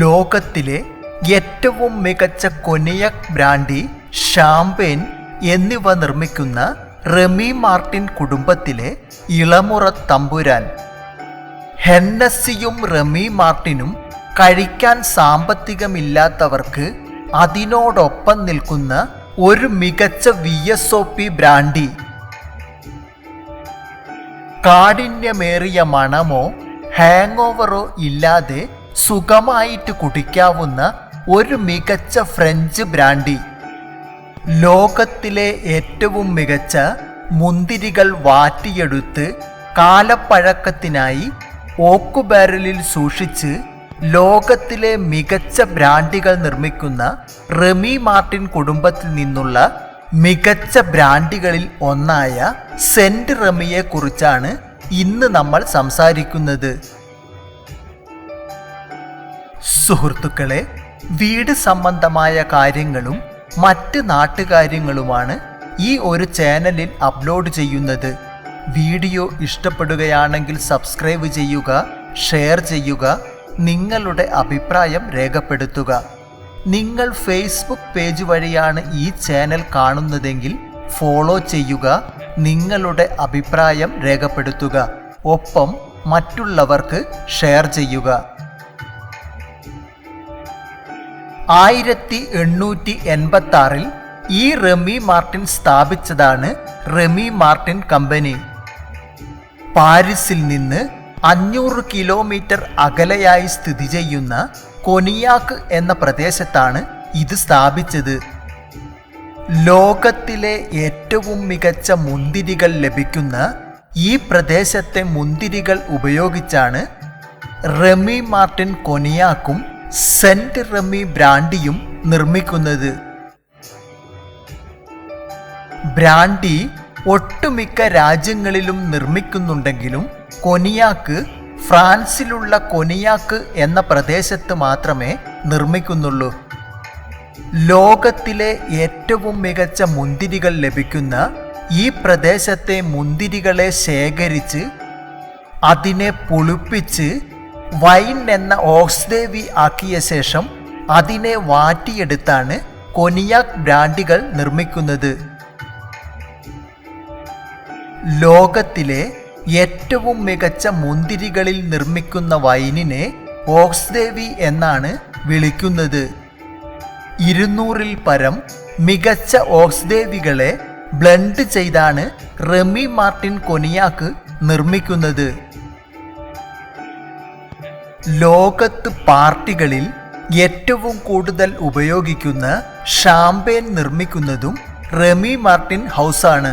ലോകത്തിലെ ഏറ്റവും മികച്ച കൊനിയക് ബ്രാൻഡി ഷാംപെയിൻ എന്നിവ നിർമ്മിക്കുന്ന റെമി മാർട്ടിൻ കുടുംബത്തിലെ ഇളമുറ തമ്പുരാൻ. ഹെന്നസിയും റെമി മാർട്ടിനും കഴിക്കാൻ സാമ്പത്തികമില്ലാത്തവർക്ക് അതിനോടൊപ്പം നിൽക്കുന്ന ഒരു മികച്ച V S O P brandy. കാഠിന്യമേറിയ മണമോ ഹാങ് ഓവറോ ഇല്ലാതെ സുഖമായിട്ട് കുടിക്കാവുന്ന ഒരു മികച്ച ഫ്രഞ്ച് ബ്രാൻഡി. ലോകത്തിലെ ഏറ്റവും മികച്ച മുന്തിരികൾ വാറ്റിയെടുത്ത് കാലപ്പഴക്കത്തിനായി ഓക്കു ബാരലിൽ സൂക്ഷിച്ച് ലോകത്തിലെ മികച്ച ബ്രാൻഡികൾ നിർമ്മിക്കുന്ന റെമി മാർട്ടിൻ കുടുംബത്തിൽ നിന്നുള്ള മികച്ച ബ്രാൻഡികളിൽ ഒന്നായ സെന്റ് റെമിയെക്കുറിച്ചാണ് ഇന്ന് നമ്മൾ സംസാരിക്കുന്നത്. സുഹൃത്തുക്കളെ വീട് സംബന്ധമായ കാര്യങ്ങളും മറ്റ് നാട്ടുകാര്യങ്ങളുമാണ് ഈ ഒരു ചാനലിൽ അപ്ലോഡ് ചെയ്യുന്നത്. വീഡിയോ ഇഷ്ടപ്പെടുകയാണെങ്കിൽ സബ്സ്ക്രൈബ് ചെയ്യുക ഷെയർ ചെയ്യുക നിങ്ങളുടെ അഭിപ്രായം രേഖപ്പെടുത്തുക. നിങ്ങൾ ഫേസ്ബുക്ക് പേജ് വഴിയാണ് ഈ ചാനൽ കാണുന്നതെങ്കിൽ ഫോളോ ചെയ്യുക നിങ്ങളുടെ അഭിപ്രായം രേഖപ്പെടുത്തുക. ഒപ്പം മറ്റുള്ളവർക്ക് ഷെയർ ചെയ്യുക. ആയിരത്തി എണ്ണൂറ്റി എൺപത്തി ആറിൽ ഈ റെമി മാർട്ടിൻ സ്ഥാപിച്ചതാണ് റെമി മാർട്ടിൻ കമ്പനി. പാരീസിൽ നിന്ന് അഞ്ഞൂറ് കിലോമീറ്റർ അകലെയായി സ്ഥിതി ചെയ്യുന്ന കൊനിയാക്ക് എന്ന പ്രദേശത്താണ് ഇത് സ്ഥാപിച്ചത്. ലോകത്തിലെ ഏറ്റവും മികച്ച മുന്തിരികൾ ലഭിക്കുന്ന ഈ പ്രദേശത്തെ മുന്തിരികൾ ഉപയോഗിച്ചാണ് റെമി മാർട്ടിൻ കൊനിയാക്കും സെന്റ് റമ്മി ബ്രാൻഡിയും നിർമ്മിക്കുന്നത്. ബ്രാൻഡി ഒട്ടുമിക്ക രാജ്യങ്ങളിലും നിർമ്മിക്കുന്നുണ്ടെങ്കിലും കൊനിയാക്ക് ഫ്രാൻസിലുള്ള കൊനിയാക്ക് എന്ന പ്രദേശത്ത് മാത്രമേ നിർമ്മിക്കുന്നുള്ളൂ. ലോകത്തിലെ ഏറ്റവും മികച്ച മുന്തിരികൾ ലഭിക്കുന്ന ഈ പ്രദേശത്തെ മുന്തിരികളെ ശേഖരിച്ച് അതിനെ പുളിപ്പിച്ച് വൈൻ എന്ന ഓക്സ്ദേവി ആക്കിയ ശേഷം അതിനെ വാറ്റിയെടുത്താണ് കൊനിയാക് ബ്രാൻഡുകൾ നിർമ്മിക്കുന്നത്. ലോകത്തിലെ ഏറ്റവും മികച്ച മുന്തിരികളിൽ നിർമ്മിക്കുന്ന വൈനിനെ ഓക്സ്ദേവി എന്നാണ് വിളിക്കുന്നത്. ഇരുന്നൂറിൽ പരം മികച്ച ഓക്സ്ദേവികളെ ബ്ലെൻഡ് ചെയ്താണ് റെമി മാർട്ടിൻ കൊനിയാക്ക് നിർമ്മിക്കുന്നത്. ലോകത്ത് പാർട്ടികളിൽ ഏറ്റവും കൂടുതൽ ഉപയോഗിക്കുന്ന ഷാംപെയിൻ നിർമ്മിക്കുന്നതും റെമി മാർട്ടിൻ ഹൗസാണ്.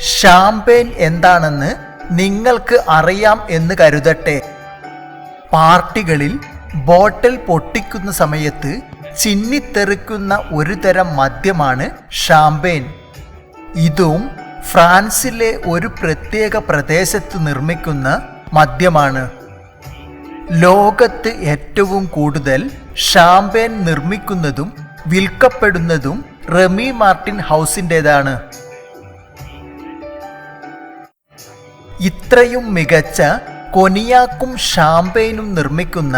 ഷാംപെയിൻ എന്താണെന്ന് നിങ്ങൾക്ക് അറിയാം എന്ന് കരുതട്ടെ. പാർട്ടികളിൽ ബോട്ടിൽ പൊട്ടിക്കുന്ന സമയത്ത് ചിന്നിത്തെറിക്കുന്ന ഒരു തരം മദ്യമാണ് ഷാംപെയിൻ ഇതും ഫ്രാൻസിലെ ഒരു പ്രത്യേക പ്രദേശത്ത് നിർമ്മിക്കുന്ന മദ്യമാണ്. ലോകത്ത് ഏറ്റവും കൂടുതൽ ഷാമ്പെയിൻ നിർമ്മിക്കുന്നതും വിൽക്കപ്പെടുന്നതും റെമി മാർട്ടിൻ ഹൗസിന്റെതാണ്. ഇത്രയും മികച്ച കൊനിയാക്കും ഷാമ്പെയിനും നിർമ്മിക്കുന്ന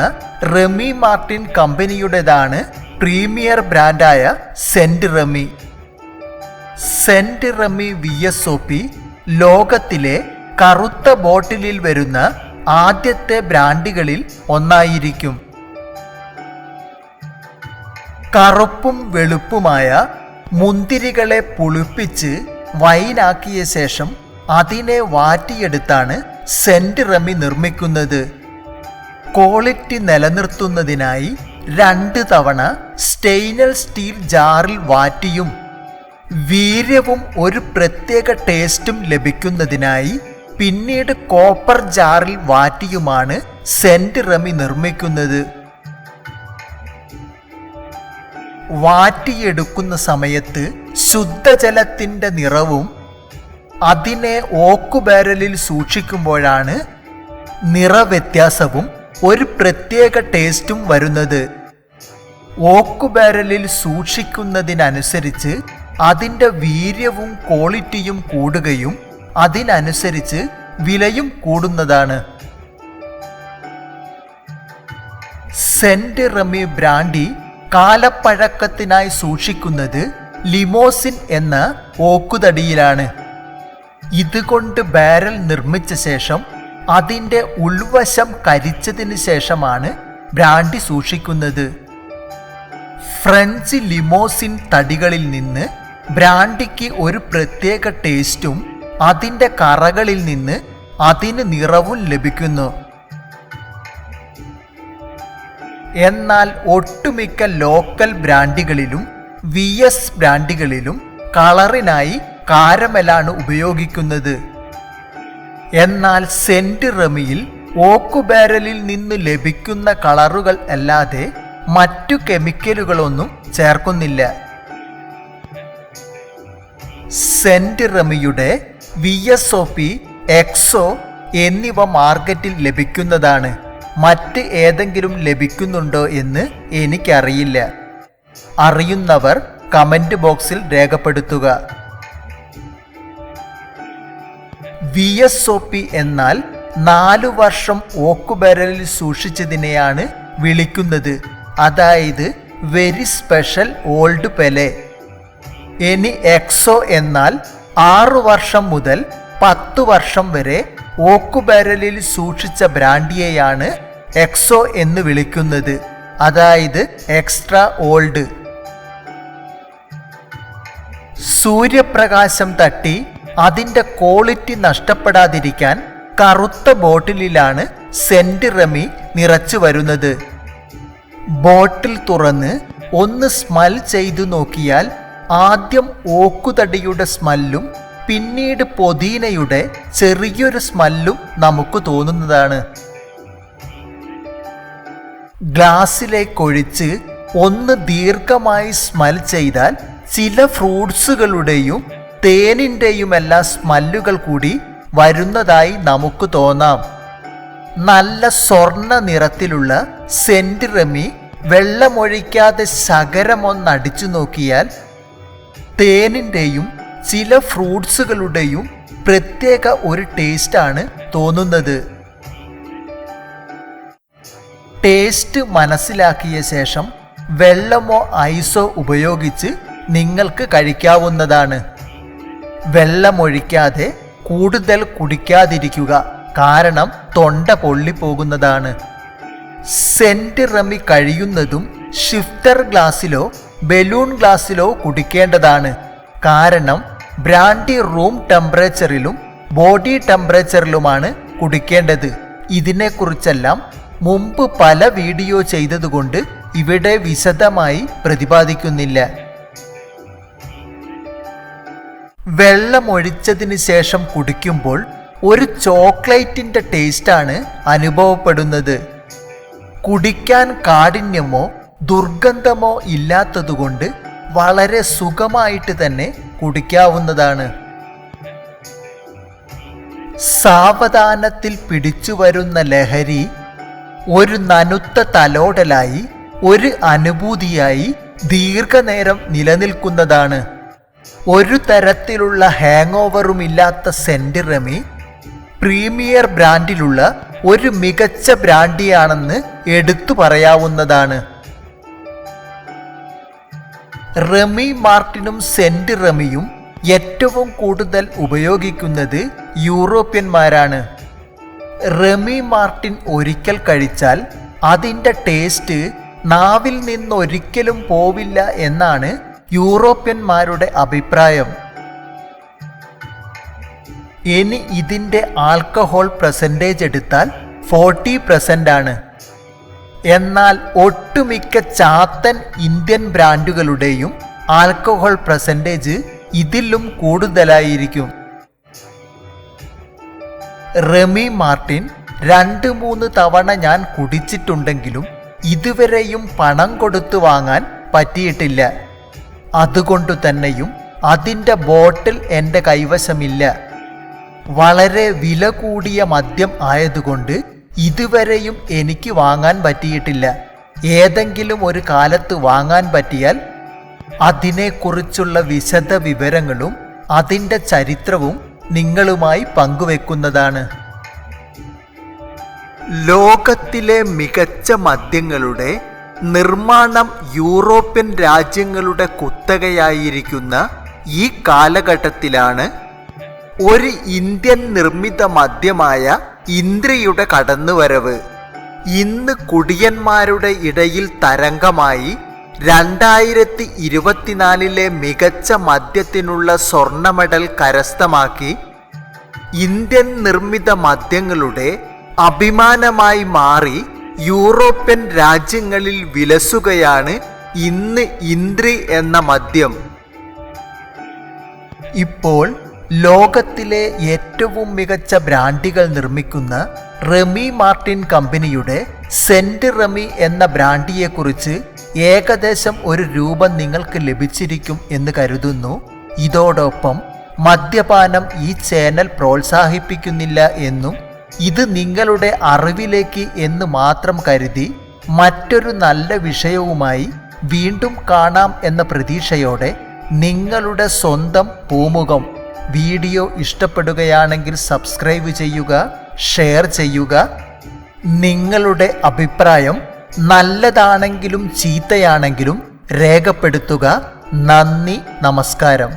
റെമി മാർട്ടിൻ കമ്പനിയുടേതാണ് premier ബ്രാൻഡായ Saint Remy. Saint Remy V S O P ലോകത്തിലെ കറുത്ത ബോട്ടിലിൽ വരുന്ന ആദ്യത്തെ ബ്രാൻഡുകളിൽ ഒന്നായിരിക്കും. കറുപ്പും വെളുപ്പുമായ മുന്തിരികളെ പുളിപ്പിച്ച് വൈനാക്കിയ ശേഷം അതിനെ വാറ്റിയെടുത്താണ് സെന്റ് റമി നിർമ്മിക്കുന്നത്. ക്വാളിറ്റി നിലനിർത്തുന്നതിനായി രണ്ട് തവണ സ്റ്റെയിനൽ സ്റ്റീൽ ജാറിൽ വാറ്റിയും വീര്യവും ഒരു പ്രത്യേക ടേസ്റ്റും ലഭിക്കുന്നതിനായി പിന്നീട് കോപ്പർ ജാറിൽ വാറ്റിയുമാണ് സെന്റ് റമി നിർമ്മിക്കുന്നത്. വാറ്റിയെടുക്കുന്ന സമയത്ത് ശുദ്ധജലത്തിന്റെ നിറവും അതിനെ ഓക്കുബാരലിൽ സൂക്ഷിക്കുമ്പോഴാണ് നിറവ്യത്യാസവും ഒരു പ്രത്യേക ടേസ്റ്റും വരുന്നത്. ഓക്കുബാരലിൽ സൂക്ഷിക്കുന്നതിനനുസരിച്ച് അതിന്റെ വീര്യവും ക്വാളിറ്റിയും കൂടുകയും അതിനനുസരിച്ച് വിലയും കൂടുന്നതാണ്. സെന്റ് റമി ബ്രാൻഡി കാലപ്പഴക്കത്തിനായി സൂക്ഷിക്കുന്നത് ലിമോസിൻ എന്ന ഓക്കുതടിയിലാണ്. ഇതുകൊണ്ട് ബാരൽ നിർമ്മിച്ച ശേഷം അതിന്റെ ഉൾവശം കരിച്ചതിന് ശേഷമാണ് ബ്രാൻഡി സൂക്ഷിക്കുന്നത്. ഫ്രഞ്ച് ലിമോസിൻ തടികളിൽ നിന്ന് ബ്രാൻഡിക്ക് ഒരു പ്രത്യേക ടേസ്റ്റും അതിന്റെ കറകളിൽ നിന്ന് അതിന് നിറവും ലഭിക്കുന്നു. എന്നാൽ ഒട്ടുമിക്ക ലോക്കൽ ബ്രാൻഡുകളിലും വി എസ് ബ്രാൻഡുകളിലും കളറിനായി കാരമലാണ് ഉപയോഗിക്കുന്നത്. എന്നാൽ സെന്റ് റമിയിൽ ഓക്കുബാരലിൽ നിന്ന് ലഭിക്കുന്ന കളറുകൾ അല്ലാതെ മറ്റു കെമിക്കലുകളൊന്നും ചേർക്കുന്നില്ല. Saint റമിയുടെ V S O P XO എന്നിവ മാർക്കറ്റിൽ ലഭിക്കുന്നതാണ്. മറ്റ് ഏതെങ്കിലും ലഭിക്കുന്നുണ്ടോ എന്ന് എനിക്കറിയില്ല. അറിയുന്നവർ കമന്റ് ബോക്സിൽ രേഖപ്പെടുത്തുക. വി എസ് ഒ പി എന്നാൽ നാലു വർഷം ഓക്കുബരലിൽ സൂക്ഷിച്ചതിനെയാണ് വിളിക്കുന്നത്. അതായത് very special old pale. Any XO എന്നാൽ ആറു വർഷം മുതൽ പത്തു വർഷം വരെ ഓക്കുബാരലിൽ സൂക്ഷിച്ച ബ്രാൻഡിയെയാണ് എക്സോ എന്ന് വിളിക്കുന്നത്. അതായത് എക്സ്ട്രാ ഓൾഡ്. സൂര്യപ്രകാശം തട്ടി അതിന്റെ ക്വാളിറ്റി നഷ്ടപ്പെടാതിരിക്കാൻ കറുത്ത ബോട്ടിലിലാണ് സെന്റ് റമി നിറച്ചു വരുന്നത്. ബോട്ടിൽ തുറന്ന് ഒന്ന് സ്മൽ ചെയ്തു നോക്കിയാൽ ആദ്യം ഓക്കുതടിയുടെ സ്മല്ലും പിന്നീട് പൊതീനയുടെ ചെറിയൊരു സ്മല്ലും നമുക്ക് തോന്നുന്നതാണ്. ഗ്ലാസ്സിലേക്കൊഴിച്ച് ഒന്ന് ദീർഘമായി സ്മൽ ചെയ്താൽ ചില ഫ്രൂട്ട്സുകളുടെയും തേനിന്റെയുമെല്ലാം സ്മല്ലുകൾ കൂടി വരുന്നതായി നമുക്ക് തോന്നാം. നല്ല സ്വർണ നിറത്തിലുള്ള സെന്റ് റമി വെള്ളമൊഴിക്കാതെ ശകരമൊന്നടിച്ചു നോക്കിയാൽ തേനിന്റെയും ചില ഫ്രൂട്ട്സുകളുടെയും പ്രത്യേക ഒരു ടേസ്റ്റാണ് തോന്നുന്നത്. ടേസ്റ്റ് മനസ്സിലാക്കിയ ശേഷം വെള്ളമോ ഐസോ ഉപയോഗിച്ച് നിങ്ങൾക്ക് കഴിക്കാവുന്നതാണ്. വെള്ളമൊഴിക്കാതെ കൂടുതൽ കുടിക്കാതിരിക്കുക കാരണം തൊണ്ട പൊള്ളിപ്പോകുന്നതാണ്. സെന്റ് റമി കഴിയുന്നതും ഷിഫ്റ്റർ ഗ്ലാസ്സിലോ ബലൂൺ ഗ്ലാസ്സിലോ കുടിക്കേണ്ടതാണ്. കാരണം ബ്രാൻഡി റൂം ടെമ്പറേച്ചറിലും ബോഡി ടെമ്പറേച്ചറിലുമാണ് കുടിക്കേണ്ടത്. ഇതിനെക്കുറിച്ചെല്ലാം മുമ്പ് പല വീഡിയോ ചെയ്തതുകൊണ്ട് ഇവിടെ വിശദമായി പ്രതിപാദിക്കുന്നില്ല. വെള്ളമൊഴിച്ചതിന് ശേഷം കുടിക്കുമ്പോൾ ഒരു ചോക്ലേറ്റിന്റെ ടേസ്റ്റാണ് അനുഭവപ്പെടുന്നത്. കുടിക്കാൻ കാഠിന്യമോ ദുർഗന്ധമോ ഇല്ലാത്തതുകൊണ്ട് വളരെ സുഖമായിട്ട് തന്നെ കുടിക്കാവുന്നതാണ്. സാവധാനത്തിൽ പിടിച്ചു വരുന്ന ലഹരി ഒരു നനുത്ത തലോടലായി ഒരു അനുഭൂതിയായി ദീർഘനേരം നിലനിൽക്കുന്നതാണ്. ഒരു തരത്തിലുള്ള ഹാങ് ഓവറും ഇല്ലാത്ത സെന്റ് പ്രീമിയർ ബ്രാൻഡിലുള്ള ഒരു മികച്ച ബ്രാൻഡിയാണെന്ന് എടുത്തു പറയാവുന്നതാണ്. റമി മാർട്ടിനും സെന്റ് റമിയും ഏറ്റവും കൂടുതൽ ഉപയോഗിക്കുന്നത് യൂറോപ്യന്മാരാണ്. റമി മാർട്ടിൻ ഒരിക്കൽ കഴിച്ചാൽ അതിന്റെ ടേസ്റ്റ് നാവിൽ നിന്നൊരിക്കലും പോവില്ല എന്നാണ് യൂറോപ്യന്മാരുടെ അഭിപ്രായം. ഇനി ഇതിന്റെ ആൽക്കഹോൾ പ്രസന്റേജ് എടുത്താൽ ഫോർട്ടി ആണ്. എന്നാൽ ഒട്ടുമിക്ക ചാത്തൻ ഇന്ത്യൻ ബ്രാൻഡുകളുടെയും ആൽക്കഹോൾ പ്രസന്റേജ് ഇതിലും കൂടുതലായിരിക്കും. റെമി മാർട്ടിൻ രണ്ട് മൂന്ന് തവണ ഞാൻ കുടിച്ചിട്ടുണ്ടെങ്കിലും ഇതുവരെയും പണം കൊടുത്തു വാങ്ങാൻ പറ്റിയിട്ടില്ല. അതുകൊണ്ടു തന്നെയും അതിന്റെ ബോട്ടിൽ എന്റെ കൈവശമില്ല. വളരെ വില കൂടിയ മദ്യം ആയതുകൊണ്ട് ഇതുവരെയും എനിക്ക് വാങ്ങാൻ പറ്റിയിട്ടില്ല. ഏതെങ്കിലും ഒരു കാലത്ത് വാങ്ങാൻ പറ്റിയാൽ അതിനെക്കുറിച്ചുള്ള വിശദ വിവരങ്ങളും അതിന്റെ ചരിത്രവും നിങ്ങളുമായി പങ്കുവെക്കുന്നതാണ്. ലോകത്തിലെ മികച്ച മദ്യങ്ങളുടെ നിർമ്മാണം യൂറോപ്യൻ രാജ്യങ്ങളുടെ കുത്തകയായിരിക്കുന്ന ഈ കാലഘട്ടത്തിലാണ് ഒരു ഇന്ത്യൻ നിർമ്മിത മദ്യമായ ഇന്ദ്രിയുടെ കടന്നുവരവ്. ഇന്ന് കുടിയന്മാരുടെ ഇടയിൽ തരംഗമായി രണ്ടായിരത്തി ഇരുപത്തിനാലിലെ മികച്ച മദ്യത്തിനുള്ള സ്വർണ മെഡൽ കരസ്ഥമാക്കി ഇന്ത്യൻ നിർമ്മിത മദ്യങ്ങളുടെ അഭിമാനമായി മാറി യൂറോപ്യൻ രാജ്യങ്ങളിൽ വിലസുകയാണ് ഇന്ന് ഇന്ദ്രി എന്ന മദ്യം. ഇപ്പോൾ ലോകത്തിലെ ഏറ്റവും മികച്ച ബ്രാൻഡുകൾ നിർമ്മിക്കുന്ന റെമി മാർട്ടിൻ കമ്പനിയുടെ സെന്റ് റെമി എന്ന ബ്രാൻഡിയെക്കുറിച്ച് ഏകദേശം ഒരു രൂപം നിങ്ങൾക്ക് ലഭിച്ചിരിക്കും എന്ന് കരുതുന്നു. ഇതോടൊപ്പം മദ്യപാനം ഈ ചാനൽ പ്രോത്സാഹിപ്പിക്കുന്നില്ല എന്നും ഇത് നിങ്ങളുടെ അറിവിലേക്ക് എന്ന് മാത്രം കരുതി മറ്റൊരു നല്ല വിഷയവുമായി വീണ്ടും കാണാം എന്ന പ്രതീക്ഷയോടെ നിങ്ങളുടെ സ്വന്തം പൂമുഖം വീഡിയോ ഇഷ്ടപ്പെടുകയാണെങ്കിൽ സബ്സ്ക്രൈബ് ചെയ്യുക ഷെയർ ചെയ്യുക. നിങ്ങളുടെ അഭിപ്രായം നല്ലതാണെങ്കിലും ചീത്തയാണെങ്കിലും രേഖപ്പെടുത്തുക. നന്ദി നമസ്കാരം.